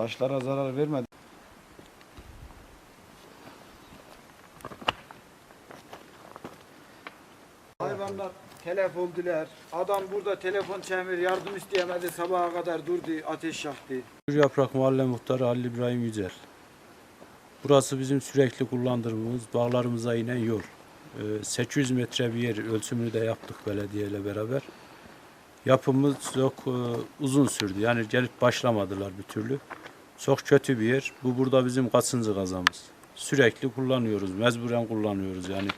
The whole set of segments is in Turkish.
Taşlara zarar vermedi. Hayvanlar telef oldular. Adam burada telefon çemir yardım isteyemedi. Sabaha kadar durdu. Ateş yaktı. Yaprak Mahalle Muhtarı Halil İbrahim Yücel. Burası bizim sürekli kullandığımız bağlarımıza inen yol. Ee, 800 metre bir yer ölçümünü de yaptık belediyeyle beraber. Yapımız çok e, uzun sürdü. Yani gelip başlamadılar bir türlü. Çok kötü bir yer. Bu burada bizim kaçıncı kazamız. Sürekli kullanıyoruz. Mecburen kullanıyoruz. Yani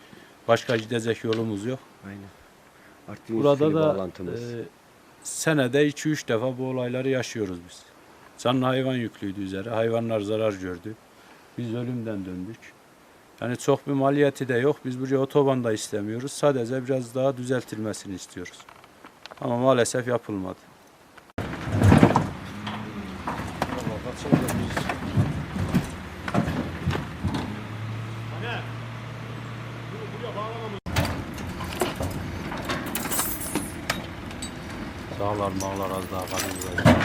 başka gidecek yolumuz yok. Aynen. Artvin Burada da e, senede 2-3 defa bu olayları yaşıyoruz biz. Canlı hayvan yüklüydü üzeri. Hayvanlar zarar gördü. Biz ölümden döndük. Yani çok bir maliyeti de yok. Biz buraya otoban da istemiyoruz. Sadece biraz daha düzeltilmesini istiyoruz. Ama maalesef yapılmadı. Dağlar mağlar az daha kalıyor.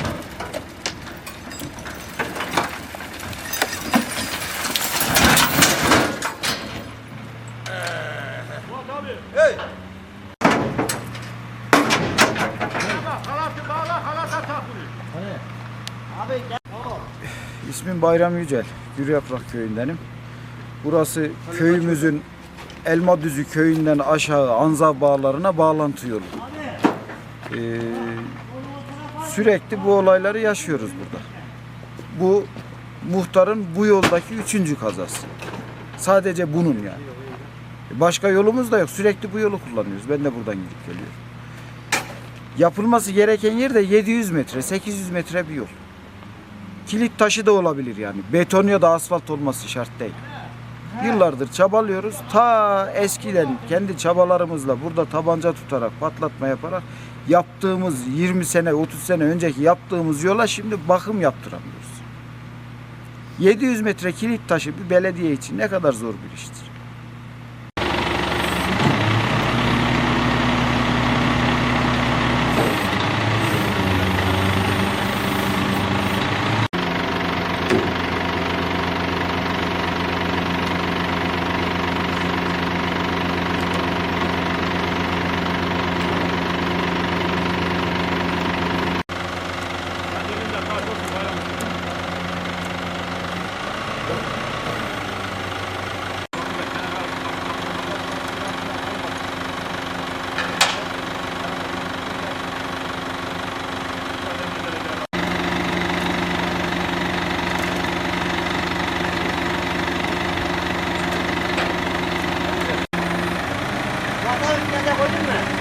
İsmim Bayram Yücel. Gürüyaprak köyündenim. Burası köyümüzün Elmadüzü köyünden aşağı Anzav bağlarına bağlantı yolu. Ee, sürekli bu olayları yaşıyoruz burada. Bu muhtarın bu yoldaki üçüncü kazası. Sadece bunun yani. Başka yolumuz da yok. Sürekli bu yolu kullanıyoruz. Ben de buradan gidip geliyorum. Yapılması gereken yer de 700 metre, 800 metre bir yol. Kilit taşı da olabilir yani. Beton ya da asfalt olması şart değil. Yıllardır çabalıyoruz. Ta eskiden kendi çabalarımızla burada tabanca tutarak, patlatma yaparak yaptığımız 20 sene, 30 sene önceki yaptığımız yola şimdi bakım yaptıramıyoruz. 700 metre kilit taşı bir belediye için ne kadar zor bir iştir. Bakalım ne de koydun mu?